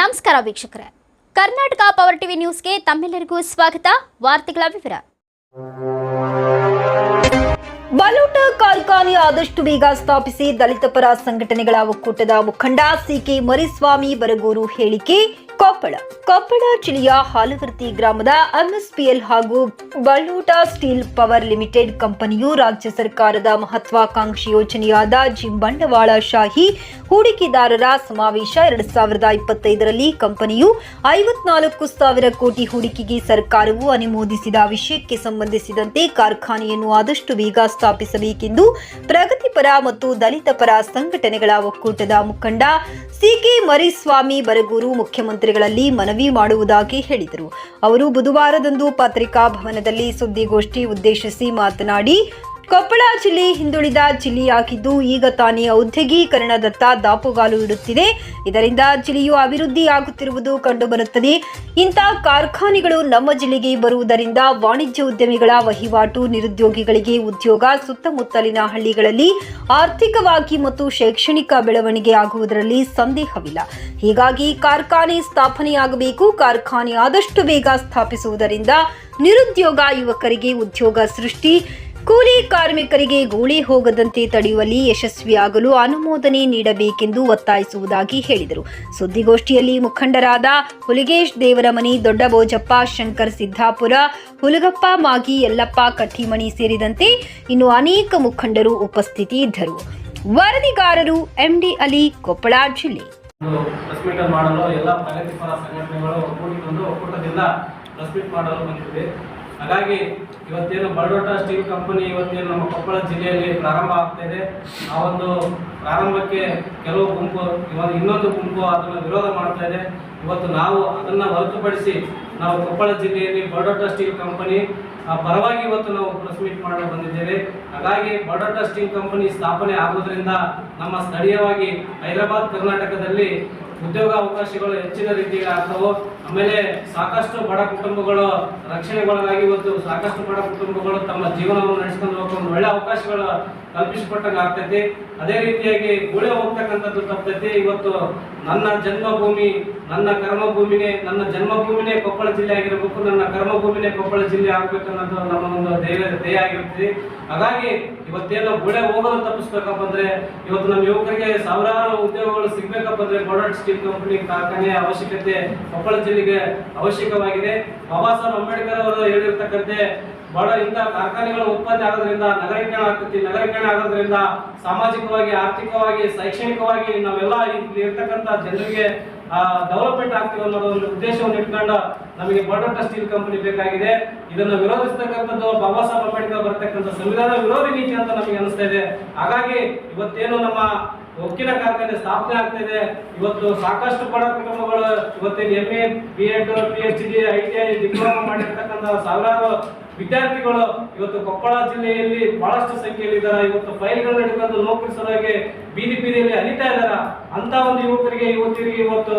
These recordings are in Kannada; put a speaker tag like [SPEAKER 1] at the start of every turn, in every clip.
[SPEAKER 1] ನಮಸ್ಕಾರ ವೀಕ್ಷಕರೇ. ಕರ್ನಾಟಕ ಪವರ್ ಟಿವಿ ನ್ಯೂಸ್ಗೆ ತಮ್ಮೆಲ್ಲರಿಗೂ ಸ್ವಾಗತ. ವಾರ್ತೆಗಳ ವಿವರ.
[SPEAKER 2] ಬಲೂಟ ಕಾರ್ಖಾನೆ ಆದಷ್ಟು ಬೇಗ ಸ್ಥಾಪಿಸಿ ದಲಿತ ಪರ ಸಂಘಟನೆಗಳ ಒಕ್ಕೂಟದ ಮುಖಂಡ ಸಿಕೆ ಮರಿಸ್ವಾಮಿ ಬರಗೂರು ಹೇಳಿಕೆ. ಕೊಪ್ಪಳ. ಕೊಪ್ಪಳ ಜಿಲ್ಲೆಯ ಹಾಲವರ್ತಿ ಗ್ರಾಮದ ಎಂಎಸ್ಪಿಎಲ್ ಹಾಗೂ ಬಲೂಟ ಸ್ಟೀಲ್ ಪವರ್ ಲಿಮಿಟೆಡ್ ಕಂಪನಿಯು ರಾಜ್ಯ ಸರ್ಕಾರದ ಮಹತ್ವಾಕಾಂಕ್ಷಿ ಯೋಜನೆಯಾದ ಜಿಮ್ ಬಂಡವಾಳ ಶಾಹಿ ಹೂಡಿಕೆದಾರರ ಸಮಾವೇಶ ಎರಡು ಸಾವಿರದ ಇಪ್ಪತ್ತೈದರಲ್ಲಿ ಕಂಪನಿಯು ಐವತ್ನಾಲ್ಕು ಸಾವಿರ ಕೋಟಿ ಹೂಡಿಕೆಗೆ ಸರ್ಕಾರವು ಅನುಮೋದಿಸಿದ ವಿಷಯಕ್ಕೆ ಸಂಬಂಧಿಸಿದಂತೆ ಕಾರ್ಖಾನೆಯನ್ನು ಆದಷ್ಟು ಬೇಗ ಸ್ಥಾಪಿಸಬೇಕೆಂದು ಪ್ರಗತಿಪರ ಮತ್ತು ದಲಿತ ಪರ ಸಂಘಟನೆಗಳ ಒಕ್ಕೂಟದ ಮುಖಂಡ ಸಿಕೆ ಮರಿಸ್ವಾಮಿ ಬರಗೂರು ಮುಖ್ಯಮಂತ್ರಿಗಳಲ್ಲಿ ಮನವಿ ಮಾಡುವುದಾಗಿ ಹೇಳಿದರು. ಅವರು ಬುಧವಾರದಂದು ಪತ್ರಿಕಾ ಭವನದಲ್ಲಿ ಸುದ್ದಿಗೋಷ್ಠಿ ಉದ್ದೇಶಿಸಿ ಮಾತನಾಡಿ ಕೊಪ್ಪಳ ಜಿಲ್ಲೆ ಹಿಂದುಳಿದ ಜಿಲ್ಲೆಯಾಗಿದ್ದು ಈಗ ತಾನೇ ಔದ್ಯೋಗೀಕರಣದತ್ತ ದಾಪುಗಾಲು ಇಡುತ್ತಿದೆ. ಇದರಿಂದ ಜಿಲ್ಲೆಯು ಅಭಿವೃದ್ಧಿಯಾಗುತ್ತಿರುವುದು ಕಂಡುಬರುತ್ತದೆ. ಇಂಥ ಕಾರ್ಖಾನೆಗಳು ನಮ್ಮ ಜಿಲ್ಲೆಗೆ ಬರುವುದರಿಂದ ವಾಣಿಜ್ಯ ಉದ್ಯಮಿಗಳ ವಹಿವಾಟು, ನಿರುದ್ಯೋಗಿಗಳಿಗೆ ಉದ್ಯೋಗ, ಸುತ್ತಮುತ್ತಲಿನ ಹಳ್ಳಿಗಳಲ್ಲಿ ಆರ್ಥಿಕವಾಗಿ ಮತ್ತು ಶೈಕ್ಷಣಿಕ ಬೆಳವಣಿಗೆ ಆಗುವುದರಲ್ಲಿ ಸಂದೇಹವಿಲ್ಲ. ಹೀಗಾಗಿ ಕಾರ್ಖಾನೆ ಸ್ಥಾಪನೆಯಾಗಬೇಕು, ಕಾರ್ಖಾನೆ ಆದಷ್ಟು ಬೇಗ ಸ್ಥಾಪಿಸುವುದರಿಂದ ನಿರುದ್ಯೋಗ ಯುವಕರಿಗೆ ಉದ್ಯೋಗ ಸೃಷ್ಟಿ ಕೂಲಿ ಕಾರ್ಮಿಕರಿಗೆ ಗೋಳಿ ಹೋಗದಂತೆ ತಡೆಯುವಲ್ಲಿ ಯಶಸ್ವಿಯಾಗಲು ಅನುಮೋದನೆ ನೀಡಬೇಕೆಂದು ಒತ್ತಾಯಿಸುವುದಾಗಿ ಹೇಳಿದರು. ಸುದ್ದಿಗೋಷ್ಠಿಯಲ್ಲಿ ಮುಖಂಡರಾದ ಹುಲಿಗೇಶ್ ದೇವರಮನಿ, ದೊಡ್ಡಬೋಜಪ್ಪ, ಶಂಕರ್ ಸಿದ್ದಾಪುರ, ಹುಲಗಪ್ಪ, ಮಾಗಿ, ಯಲ್ಲಪ್ಪ, ಕಟ್ಟಿಮಣಿ ಸೇರಿದಂತೆ ಇನ್ನು ಅನೇಕ ಮುಖಂಡರು ಉಪಸ್ಥಿತಿ ಇದ್ದರು ವರದಿಗಾರರು ಎಂಡಿ ಅಲಿ, ಕೊಪ್ಪಳ ಜಿಲ್ಲೆ.
[SPEAKER 3] ಮಾಡಲು ಹಾಗಾಗಿ ಇವತ್ತೇನು ಬಳ್ಳೋಟ ಸ್ಟೀಲ್ ಕಂಪನಿ, ಇವತ್ತೇನು ನಮ್ಮ ಕೊಪ್ಪಳ ಜಿಲ್ಲೆಯಲ್ಲಿ ಪ್ರಾರಂಭ ಆಗ್ತಾ ಇದೆ. ಆ ಒಂದು ಪ್ರಾರಂಭಕ್ಕೆ ಕೆಲವು ಗುಂಪು, ಇವಾಗ ಇನ್ನೊಂದು ಗುಂಪು ಅದನ್ನು ವಿರೋಧ ಮಾಡ್ತಾ ಇವತ್ತು ನಾವು ಅದನ್ನು ಹೊರತುಪಡಿಸಿ ನಾವು ಕೊಪ್ಪಳ ಜಿಲ್ಲೆಯಲ್ಲಿ ಬಡೋಟ ಸ್ಟೀಲ್ ಕಂಪನಿ ಪರವಾಗಿ ಇವತ್ತು ನಾವು ಪ್ರೆಸ್ ಮೀಟ್ ಮಾಡಲು ಬಂದಿದ್ದೇವೆ. ಹಾಗಾಗಿ ಬಡೋಟ ಸ್ಟೀಲ್ ಕಂಪನಿ ಸ್ಥಾಪನೆ ಆಗುವುದರಿಂದ ನಮ್ಮ ಸ್ಥಳೀಯವಾಗಿ ಹೈದರಾಬಾದ್, ಕರ್ನಾಟಕದಲ್ಲಿ ಉದ್ಯೋಗ ಅವಕಾಶಗಳು ಹೆಚ್ಚಿನ ರೀತಿಯಲ್ಲಿ ಆಗ್ತವೆ. ಆಮೇಲೆ ಸಾಕಷ್ಟು ಬಡ ಕುಟುಂಬಗಳು ರಕ್ಷಣೆಗೊಳಗಾಗಿ ಇವತ್ತು ಸಾಕಷ್ಟು ಬಡ ಕುಟುಂಬಗಳು ತಮ್ಮ ಜೀವನವನ್ನು ನಡೆಸ್ಕೊಂಡು ಒಂದು ಒಳ್ಳೆ ಅವಕಾಶಗಳು ಕಲ್ಪಿಸಿಕೊಟ್ಟಂಗೆ ಆಗ್ತೈತಿ. ಅದೇ ರೀತಿಯಾಗಿ ಗುಳೆ ಹೋಗ್ತಕ್ಕಂಥದ್ದು ತಪ್ಪೈತಿ ಇವತ್ತು ನನ್ನ ಜನ್ಮಭೂಮಿ, ನನ್ನ ಕರ್ಮಭೂಮಿನೇ, ನನ್ನ ಜನ್ಮಭೂಮಿನೇ ಕೊಪ್ಪಳ ಜಿಲ್ಲೆ ಆಗಿರಬೇಕು, ನನ್ನ ಕರ್ಮಭೂಮಿನೇ ಕೊಪ್ಪಳ ಜಿಲ್ಲೆ ಆಗ್ಬೇಕನ್ನೋದು ನಮ್ಮ ಒಂದು ಧೈರ್ಯದ ಧ್ಯೇಯ ಆಗಿರ್ತೀವಿ ಹಾಗಾಗಿ ಇವತ್ತೇನೋ ಗುಳೆ ಹೋಗೋದು ತಪ್ಪಿಸ್ಬೇಕಪ್ಪ ಅಂದ್ರೆ, ಇವತ್ತು ನಮ್ಮ ಯುವಕರಿಗೆ ಸಾವಿರಾರು ಉದ್ಯೋಗಗಳು ಸಿಗ್ಬೇಕಪ್ಪ ಅಂದ್ರೆ ಬೋಡಾಟ್ ಸ್ಟೀಲ್ ಕಂಪನಿ ಕಾರ್ಖಾನೆಯ ಅವಶ್ಯಕತೆ ಕೊಪ್ಪಳ ಜಿಲ್ಲೆಗೆ ಅವಶ್ಯಕವಾಗಿದೆ. ಬಾಬಾ ಸಾಹೇಬ್ ಅಂಬೇಡ್ಕರ್ ಅವರು ಹೇಳಿರ್ತಕ್ಕಂತೆ, ಬಹಳ ಇಂಥ ಕಾರ್ಖಾನೆಗಳು ಉತ್ಪತ್ತಿ ಆಗೋದ್ರಿಂದ, ನಗರೀಕರಣ ಆಗ್ತೈತಿ. ನಗರೀಕರಣ ಆಗೋದ್ರಿಂದ ಸಾಮಾಜಿಕವಾಗಿ, ಆರ್ಥಿಕವಾಗಿ, ಶೈಕ್ಷಣಿಕವಾಗಿ ನಾವೆಲ್ಲ ಇಲ್ಲಿ ಇರ್ತಕ್ಕಂಥ ಜನರಿಗೆ ಡೆವಲಪ್ಮೆಂಟ್ ಆಗ್ತೀವಿ ಅನ್ನೋ ಒಂದು ಉದ್ದೇಶವನ್ನು ಇಟ್ಕೊಂಡು ನಮಗೆ ಬೋಡೋಟ ಸ್ಟೀಲ್ ಕಂಪನಿ ಬೇಕಾಗಿದೆ. ಇದನ್ನು ವಿರೋಧಿಸತಕ್ಕಂಥದ್ದು ಬಾಬಾ ಸಾಹೇಬ್ ಅಂಬೇಡ್ಕರ್ ಬರತಕ್ಕಂಥ ಸಂವಿಧಾನ ವಿರೋಧಿ ನೀತಿ ಅಂತ ನಮಗೆ ಅನಿಸ್ತಾ ಇದೆ. ಹಾಗಾಗಿ ಇವತ್ತೇನು ನಮ್ಮ ಉಕ್ಕಿನ ಕಾರ್ಖಾನೆ ಸ್ಥಾಪನೆ ಆಗ್ತಾ ಇದೆ. ಇವತ್ತು ಸಾಕಷ್ಟು ಬಡ ಕುಟುಂಬಗಳು, ಇವತ್ತಿನ M A B Ed P H D I T I diploma ಮಾಡಿರ್ತಕ್ಕಂಥ ಸಾವಿರಾರು ವಿದ್ಯಾರ್ಥಿಗಳು ಇವತ್ತು ಕೊಪ್ಪಳ ಜಿಲ್ಲೆಯಲ್ಲಿ ಬಹಳಷ್ಟು ಸಂಖ್ಯೆಯಲ್ಲಿ ಇದ್ದಾರೆ ಇವತ್ತು ಫೈಲ್ಗಳನ್ನ ಹಿಡ್ಕೊಂಡು ನೌಕರಿ ಸಲುವಾಗಿ ಬೀದಿ ಬೀದಿಯಲ್ಲಿ ಅಲಿತಾ ಇದ್ದಾರೆ. ಅಂತ ಒಂದು ಯುವಕರಿಗೆ ಯುವತಿಯರಿಗೆ ಇವತ್ತು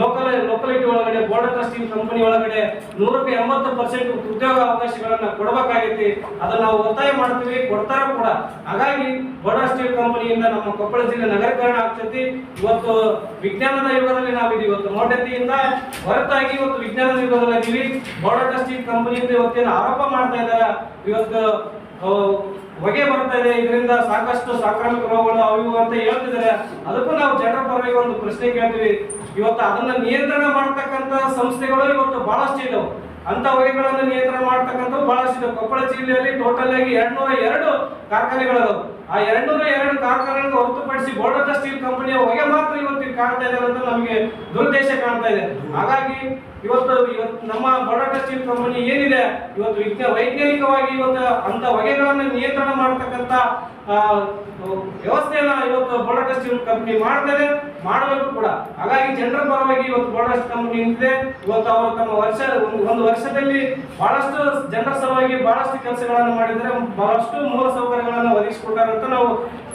[SPEAKER 3] ಲೋಕಲ್ ಲೋಕಲಿಟಿ ಒಳಗಡೆ ಬೋರ್ಡರ್ ಸ್ಟೀಲ್ ಕಂಪನಿ ಒಳಗಡೆ ನೂರಕ್ಕೆ ಎಂಬತ್ತು ಪರ್ಸೆಂಟ್ ಉದ್ಯೋಗ ಅವಕಾಶಗಳನ್ನ ಕೊಡಬೇಕಾಗೈತಿ. ಅದನ್ನ ನಾವು ಒತ್ತಾಯ ಮಾಡ್ತೀವಿ. ಕೊಡ್ತಾರ ಕೂಡ. ಹಾಗಾಗಿ ಬೋರ್ಡರ್ ಸ್ಟೀಲ್ ಕಂಪನಿಯಿಂದ ನಮ್ಮ ಕೊಪ್ಪಳ ಜಿಲ್ಲೆ ನಗರೀಕರಣ ಆಗ್ತೈತಿ. ಇವತ್ತು ವಿಜ್ಞಾನದ ಯುಗದಲ್ಲಿ ನಾವಿದೀವಿ. ಇವತ್ತು ಮೌಢ್ಯತೆಯಿಂದ ಹೊರತಾಗಿ ಇವತ್ತು ವಿಜ್ಞಾನದ ಯುಗದಲ್ಲಿ ಬೋರ್ಡರ್ ಸ್ಟೀಲ್ ಕಂಪನಿಯಿಂದ ಇವತ್ತೇನು ಆರೋಪ ಮಾಡ್ತಾ ಇದ್ದಾರೆ ಇವತ್ತು ಹೊಗೆ ಬರ್ತಾ ಇದೆ. ಇದರಿಂದ ಸಾಕಷ್ಟು ಸಾಂಕ್ರಾಮಿಕ ರೋಗಗಳು ಅವು ಅಂತ ಹೇಳ್ತಿದ್ದಾರೆ. ಅದಕ್ಕೂ ನಾವು ಜನರ ಪರವಾಗಿ ಒಂದು ಪ್ರಶ್ನೆ ಕೇಳ್ತೀವಿ. ಇವತ್ತು ಅದನ್ನ ನಿಯಂತ್ರಣ ಮಾಡತಕ್ಕಂತ ಸಂಸ್ಥೆಗಳು ಇವತ್ತು ಬಹಳಷ್ಟು ಇದಾವೆ. ಅಂತ ಹೊಗೆಗಳನ್ನು ನಿಯಂತ್ರಣ ಮಾಡ್ತಕ್ಕಂಥವು ಬಹಳಷ್ಟು ಇದಾವೆ. ಕೊಪ್ಪಳ ಜಿಲ್ಲೆಯಲ್ಲಿ ಟೋಟಲ್ ಆಗಿ ಎರಡ್ನೂರ ಎರಡು ಕಾರ್ಖಾನೆಗಳಿದಾವೆ ಆ ಎರಡ್ನೂರ ಎರಡು ಕಾರ್ಖಾನೆಗಳನ್ನು ಹೊರತುಪಡಿಸಿ ಬೋರ್ಡರ್ ಸ್ಟೀಲ್ ಕಂಪನಿಯ ಹೊಗೆ ಮಾತ್ರ ಇವತ್ತು ಕಾಣ್ತಾ ಇದೆ ಅಂತ ನಮಗೆ ದುರುದ್ದೇಶ ಕಾಣ್ತಾ ಇದೆ. ಹಾಗಾಗಿ ಇವತ್ತು ಇವತ್ತು ನಮ್ಮ ಬೋರ್ಡರ್ ಸ್ಟೀಲ್ ಕಂಪನಿ ಏನಿದೆ, ಇವತ್ತು ವಿಜ್ಞಾ ವೈಜ್ಞಾನಿಕವಾಗಿ ಇವತ್ತು ಅಂತ ಹೊಗೆಗಳನ್ನು ನಿಯಂತ್ರಣ ಮಾಡತಕ್ಕಂತ ವ್ಯವಸ್ಥೆಯನ್ನ ಇವತ್ತು ಬೋರ್ಡರ್ ಸ್ಟೀಲ್ ಕಂಪನಿ ಮಾಡ್ತಾರೆ ಮಾಡಬೇಕು ಕೂಡ. ಹಾಗಾಗಿ ಜನರ ಪರವಾಗಿ ಇವತ್ತು ಬಹಳಷ್ಟು ಕಂಪನಿ ನಿಂತಿದೆ. ಇವತ್ತು ಅವರು ತಮ್ಮ ವರ್ಷ, ಒಂದು ಒಂದು ವರ್ಷದಲ್ಲಿ ಬಹಳಷ್ಟು ಜನರ ಸಲುವಾಗಿ ಬಹಳಷ್ಟು ಕೆಲಸಗಳನ್ನು ಮಾಡಿದರೆ ಬಹಳಷ್ಟು ಮೂಲ ಸೌಕರ್ಯಗಳನ್ನು ಅಂತ ನಾವು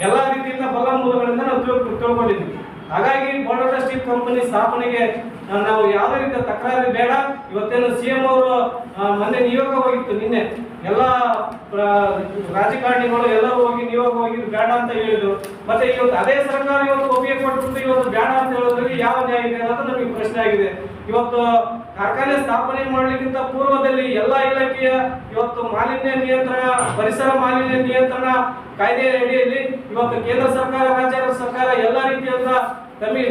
[SPEAKER 3] ಎಲ್ಲಾ ರೀತಿಯಿಂದ ಬಲ ಮೂಲಗಳಿಂದ ನಾವು ತಿಳ್ಕೊಂಡಿದ್ದೀವಿ. ಹಾಗಾಗಿ ಬೋರ್ಡರ್ ಸ್ಟೀಲ್ ಕಂಪನಿ ಸ್ಥಾಪನೆಗೆ ನಾವು ಯಾವುದೇ ರೀತಿಯ ತಕರಾರು ಬೇಡ. ಇವತ್ತೇನು ಸಿ ಎಂ ಅವರು ಮೊನ್ನೆ ನಿಯೋಗ ಹೋಗಿತ್ತು, ನಿನ್ನೆ. ಎಲ್ಲ ರಾಜಕಾರಣಿಗಳು ಎಲ್ಲರೂ ಹೋಗಿ ನಿಯೋಗ ಹೋಗಿದ್ದು ಬೇಡ ಅಂತ ಹೇಳಿದ್ರು. ಮತ್ತೆ ಇವತ್ತು ಅದೇ ಸರ್ಕಾರ ಇವತ್ತು ಒಪ್ಪಿಗೆ ಕೊಟ್ಟು ಇವತ್ತು ಬೇಡ ಅಂತ ಹೇಳೋದ್ರಲ್ಲಿ ಯಾವ ನ್ಯಾಯ ಇದೆ ಅನ್ನೋದು ನಮಗೆ ಪ್ರಶ್ನೆ ಆಗಿದೆ. ಇವತ್ತು ಕಾರ್ಖಾನೆ ಸ್ಥಾಪನೆ ಮಾಡಲಿಕ್ಕಿಂತ ಪೂರ್ವದಲ್ಲಿ ಎಲ್ಲ ಇಲಾಖೆಯ ಇವತ್ತು ಮಾಲಿನ್ಯ ನಿಯಂತ್ರಣ, ಪರಿಸರ ಮಾಲಿನ್ಯ ನಿಯಂತ್ರಣ ಕಾಯ್ದೆಯ ಅಡಿಯಲ್ಲಿ ಇವತ್ತು ಕೇಂದ್ರ ಸರ್ಕಾರ, ರಾಜ್ಯ ಸರ್ಕಾರ ಎಲ್ಲ ರೀತಿಯಾದ ಸಮೀ-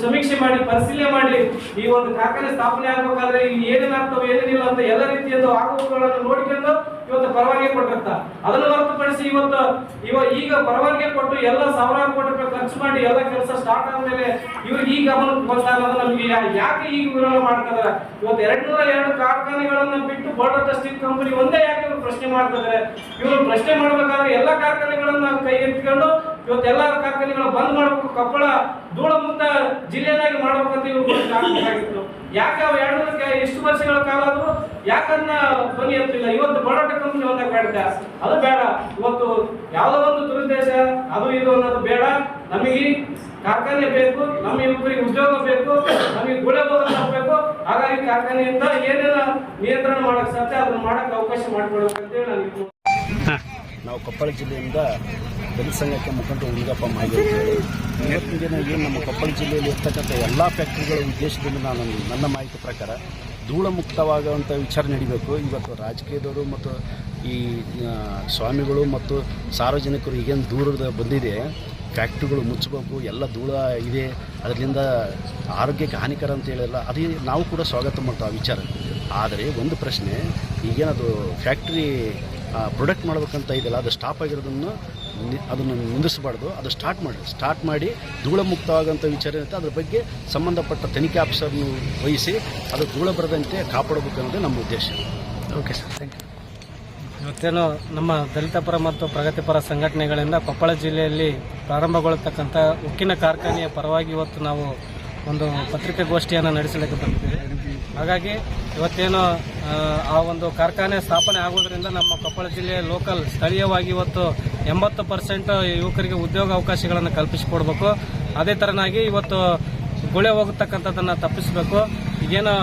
[SPEAKER 3] ಸಮೀಕ್ಷೆ ಮಾಡಿ, ಪರಿಶೀಲನೆ ಮಾಡಿ, ಈ ಒಂದು ಕಾರ್ಖಾನೆ ಸ್ಥಾಪನೆ ಆಗ್ಬೇಕಾದ್ರೆ ಇಲ್ಲಿ ಏನೇನಾಗ್ತವೆ ಏನೇನಿಲ್ಲ ಅಂತ ಎಲ್ಲ ರೀತಿಯಾದ ಆರೋಪಗಳನ್ನು ನೋಡಿಕೊಂಡು ಇವತ್ತು ಪರವಾನಗಿ ಕೊಟ್ಟಿರ್ತ. ಅದನ್ನು ಹೊರತುಪಡಿಸಿ ಇವತ್ತು ಇವ ಈಗ ಪರವಾನಗಿ ಕೊಟ್ಟು ಎಲ್ಲ ಸಾವಿರಾರು ಕೋಟಿ ರೂಪಾಯಿ ಖರ್ಚು ಮಾಡಿ ಎಲ್ಲ ಕೆಲಸ ಸ್ಟಾರ್ಟ್ ಆದ್ಮೇಲೆ ಇವ್ರಿಗೆ ಈಗ ಗಮನಕ್ಕೆ ಬಂದಾಗ ನಮಗೆ ಯಾಕೆ ಈಗ ವಿರೋಧ ಮಾಡ್ತಿದ್ದಾರೆ ಇವತ್ತು ಎರಡ್ ನೂರ ಎರಡು ಕಾರ್ಖಾನೆಗಳನ್ನ ಬಿಟ್ಟು ಬೋರ್ಡರ್ ಸ್ಟೀಲ್ ಕಂಪನಿ ಒಂದೇ ಯಾಕೆ ಪ್ರಶ್ನೆ ಮಾಡ್ತಿದ್ದಾರೆ ಇವರು ಪ್ರಶ್ನೆ ಮಾಡ್ಬೇಕಾದ್ರೆ ಎಲ್ಲ ಕಾರ್ಖಾನೆಗಳನ್ನ ಕೈ ಎತ್ಕೊಂಡು ಇವತ್ತು ಎಲ್ಲ ಕಾರ್ಖಾನೆಗಳನ್ನ ಬಂದ್ ಮಾಡಬೇಕು ಕೊಪ್ಪಳ ಧೂಳ ಮುಕ್ತ ಜಿಲ್ಲೆಯಾಗಿ ಅಂತ ಇವ್ರು ಆಗಿತ್ತು ಯಾಕೆ ಅವು ಎರಡು ನೂರಕ್ಕೆ ಎಷ್ಟು ವರ್ಷಗಳ ಕಾಲ ಆದ್ರೂ ಯಾಕನ್ನ ಧ್ವನಿ ಎತ್ತಿಲ್ಲ ಇವತ್ತು ಬಡಾಟ ಕಂಪನಿ ಒಂದ ಬೇಡ ಅದು ಬೇಡ. ಇವತ್ತು ಯಾವುದೋ ಒಂದು ದುರುದ್ದೇಶ ಅದು ಇದು ಅನ್ನೋದು ಬೇಡ. ನಮಗೆ ಕಾರ್ಖಾನೆ ಬೇಕು ನಮ್ಮ ಯುವಕರಿಗೆ ಉದ್ಯೋಗ ಬೇಕು ನಮಗೆ ಗುಳೆ ಬೇಕು. ಹಾಗಾಗಿ ಕಾರ್ಖಾನೆಯಿಂದ ಏನೆಲ್ಲ ನಿಯಂತ್ರಣ ಮಾಡಕ್ ಸಾಧ್ಯ ಅದನ್ನ ಮಾಡಕ್ ಅವಕಾಶ ಮಾಡಿಕೊಡ್ಬೇಕು ಅಂತೇಳಿ ನಾನು
[SPEAKER 4] ನಾವು ಕೊಪ್ಪಳ ಜಿಲ್ಲೆಯಿಂದ ದಲಿತ ಸಂಘಕ್ಕೆ ಮುಖಂಡ ಉಳಿಗಪ್ಪ ಮಾಹಿತಿ ಇವತ್ತಿನ ದಿನ ಏನು ನಮ್ಮ ಕೊಪ್ಪಳ ಜಿಲ್ಲೆಯಲ್ಲಿ ಇರ್ತಕ್ಕಂಥ ಎಲ್ಲ ಫ್ಯಾಕ್ಟ್ರಿಗಳ ಉದ್ದೇಶದಿಂದ ನಾನು ನನ್ನ ಮಾಹಿತಿ ಪ್ರಕಾರ ಧೂಳ ಮುಕ್ತವಾಗುವಂಥ ವಿಚಾರ ನಡಿಬೇಕು. ಇವತ್ತು ರಾಜಕೀಯದವರು ಮತ್ತು ಈ ಸ್ವಾಮಿಗಳು ಮತ್ತು ಸಾರ್ವಜನಿಕರು ಈಗೇನು ದೂರದ ಬಂದಿದೆ. ಫ್ಯಾಕ್ಟ್ರಿಗಳು ಮುಚ್ಚಬೇಕು, ಎಲ್ಲ ಧೂಳ ಇದೆ. ಅದರಿಂದ ಆರೋಗ್ಯಕ್ಕೆ ಹಾನಿಕರ ಅಂತ ಹೇಳಿಲ್ಲ ಅದೇ ನಾವು ಕೂಡ ಸ್ವಾಗತ ಮಾಡ್ತೇವೆ ಆ ವಿಚಾರ. ಆದರೆ ಒಂದು ಪ್ರಶ್ನೆ ಈಗೇನದು ಫ್ಯಾಕ್ಟ್ರಿ ಪ್ರೊಡಕ್ಟ್ ಮಾಡ್ಬೇಕಂತ ಇದೆಯಲ್ಲ, ಅದು ಸ್ಟಾಪ್ ಆಗಿರೋದನ್ನು ಅದನ್ನು ನಿಂದಿಸಬಾರ್ದು. ಅದು ಸ್ಟಾರ್ಟ್ ಮಾಡಿ ಸ್ಟಾರ್ಟ್ ಮಾಡಿ ಧೂಳ ಮುಕ್ತವಾಗಂಥ ವಿಚಾರ ಇರುತ್ತೆ. ಅದ್ರ ಬಗ್ಗೆ ಸಂಬಂಧಪಟ್ಟ ತನಿಖೆ ಆಫೀಸರ್ನು ವಹಿಸಿ ಅದು ಧೂಳ ಬರದಂತೆ ಕಾಪಾಡಬೇಕು ಅನ್ನೋದೇ ನಮ್ಮ ಉದ್ದೇಶ.
[SPEAKER 5] ಓಕೆ ಸರ್ ಥ್ಯಾಂಕ್ ಯು
[SPEAKER 3] ಇವತ್ತೇನು ನಮ್ಮ ದಲಿತ ಪರ ಮತ್ತು ಪ್ರಗತಿಪರ ಸಂಘಟನೆಗಳಿಂದ ಕೊಪ್ಪಳ ಜಿಲ್ಲೆಯಲ್ಲಿ ಪ್ರಾರಂಭಗೊಳ್ಳತಕ್ಕಂಥ ಉಕ್ಕಿನ ಕಾರ್ಖಾನೆಯ ಪರವಾಗಿ ಇವತ್ತು ನಾವು ಒಂದು ಪತ್ರಿಕಾಗೋಷ್ಠಿಯನ್ನು ನಡೆಸಲಿಕ್ಕೆ ಬಂದಿದ್ದೇವೆ. ಹಾಗಾಗಿ ಇವತ್ತೇನು ಆ, ಒಂದು ಕಾರ್ಖಾನೆ ಸ್ಥಾಪನೆ ಆಗೋದ್ರಿಂದ ನಮ್ಮ ಕೊಪ್ಪಳ ಜಿಲ್ಲೆಯ ಲೋಕಲ್ ಸ್ಥಳೀಯವಾಗಿ ಇವತ್ತು ಎಂಬತ್ತು ಪರ್ಸೆಂಟ್ ಯುವಕರಿಗೆ ಉದ್ಯೋಗ ಅವಕಾಶಗಳನ್ನು ಕಲ್ಪಿಸಿಕೊಡ್ಬೇಕು. ಅದೇ ಥರನಾಗಿ ಇವತ್ತು ಗುಳೆ ಹೋಗತಕ್ಕಂಥದ್ದನ್ನು ತಪ್ಪಿಸಬೇಕು. ಈಗೇನು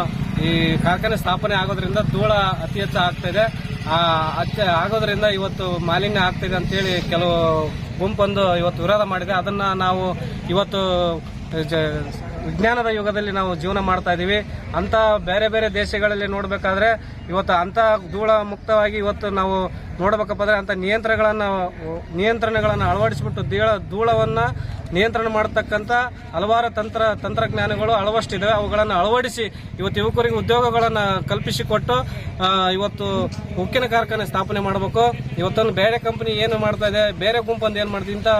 [SPEAKER 3] ಈ ಕಾರ್ಖಾನೆ ಸ್ಥಾಪನೆ ಆಗೋದ್ರಿಂದ ಧೂಳ ಅತಿ ಹೆಚ್ಚು ಆಗ್ತಾ ಇದೆ. ಆ ಅತಿ ಆಗೋದ್ರಿಂದ ಇವತ್ತು ಮಾಲಿನ್ಯ ಆಗ್ತಿದೆ ಅಂತೇಳಿ ಕೆಲವು ಗುಂಪೊಂದು ಇವತ್ತು ವಿರೋಧ ಮಾಡಿದೆ. ಅದನ್ನ ನಾವು ಇವತ್ತು ವಿಜ್ಞಾನದ ಯುಗದಲ್ಲಿ ನಾವು ಜೀವನ ಮಾಡ್ತಾ ಇದ್ದೀವಿ ಅಂತ ಬೇರೆ ಬೇರೆ ದೇಶಗಳಲ್ಲಿ ನೋಡಬೇಕಾದ್ರೆ ಇವತ್ತು ಅಂತ ಧೂಳ ಮುಕ್ತವಾಗಿ ಇವತ್ತು ನಾವು ನೋಡಬೇಕಪ್ಪ ಅಂದ್ರೆ ಅಂತ ನಿಯಂತ್ರಣಗಳನ್ನು ನಿಯಂತ್ರಣಗಳನ್ನು ಅಳವಡಿಸಿಬಿಟ್ಟು ಧೂಳವನ್ನ ಧೂಳವನ್ನು ನಿಯಂತ್ರಣ ಮಾಡತಕ್ಕಂಥ ಹಲವಾರು ತಂತ್ರ, ತಂತ್ರಜ್ಞಾನಗಳು ಅಳವಷ್ಟಿದ್ದಾವೆ ಅವುಗಳನ್ನು ಅಳವಡಿಸಿ ಇವತ್ತು ಯುವಕರಿಗೆ ಉದ್ಯೋಗಗಳನ್ನು ಕಲ್ಪಿಸಿಕೊಟ್ಟು ಇವತ್ತು ಉಕ್ಕಿನ ಕಾರ್ಖಾನೆ ಸ್ಥಾಪನೆ ಮಾಡಬೇಕು. ಇವತ್ತೊಂದು ಬೇರೆ ಕಂಪನಿ ಏನು ಮಾಡ್ತಾ ಇದೆ, ಬೇರೆ ಗುಂಪೊಂದು ಏನು ಮಾಡ್ತೀವಿ ಇಂಥ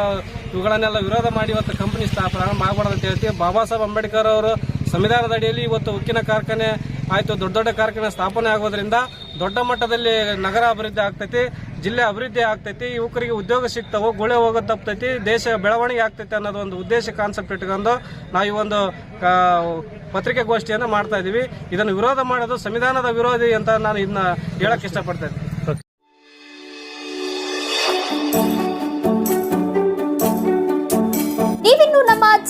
[SPEAKER 3] ಇವುಗಳನ್ನೆಲ್ಲ ವಿರೋಧ ಮಾಡಿ ಇವತ್ತು ಕಂಪನಿ ಸ್ಥಾಪನೆ ಮಾಡಬಾರ್ದು ಅಂತ ಹೇಳ್ತೀವಿ. ಬಾಬಾ ಸಾಹೇಬ್ ಅಂಬೇಡ್ಕರ್ ಅವರು ಸಂವಿಧಾನದ ಅಡಿಯಲ್ಲಿ ಇವತ್ತು ಉಕ್ಕಿನ ಕಾರ್ಖಾನೆ ಆಯಿತು, ದೊಡ್ಡ ದೊಡ್ಡ ಕಾರ್ಖಾನೆ ಸ್ಥಾಪನೆ ಆಗೋದ್ರಿಂದ ದೊಡ್ಡ ಮಟ್ಟದಲ್ಲಿ ನಗರ ಅಭಿವೃದ್ಧಿ ಆಗ್ತೈತಿ, ಜಿಲ್ಲೆ ಅಭಿವೃದ್ಧಿ ಆಗ್ತೈತಿ, ಯುವಕರಿಗೆ ಉದ್ಯೋಗ ಸಿಗ್ತಾವೆ, ಗುಳೆ ಹೋಗೋದು ತಪ್ತೈತಿ, ದೇಶ ಬೆಳವಣಿಗೆ ಆಗ್ತೈತಿ ಅನ್ನೋದು ಒಂದು ಉದ್ದೇಶ ಕಾನ್ಸೆಪ್ಟ್ ಇಟ್ಕೊಂಡು ನಾವು ಈ ಒಂದು ಪತ್ರಿಕಾಗೋಷ್ಠಿಯನ್ನು ಮಾಡ್ತಾ ಇದ್ದೀವಿ ಇದನ್ನು ವಿರೋಧ ಮಾಡೋದು ಸಂವಿಧಾನದ ವಿರೋಧಿ ಅಂತ ನಾನು ಇದನ್ನ ಹೇಳಕ್ಕೆ ಇಷ್ಟಪಡ್ತಾ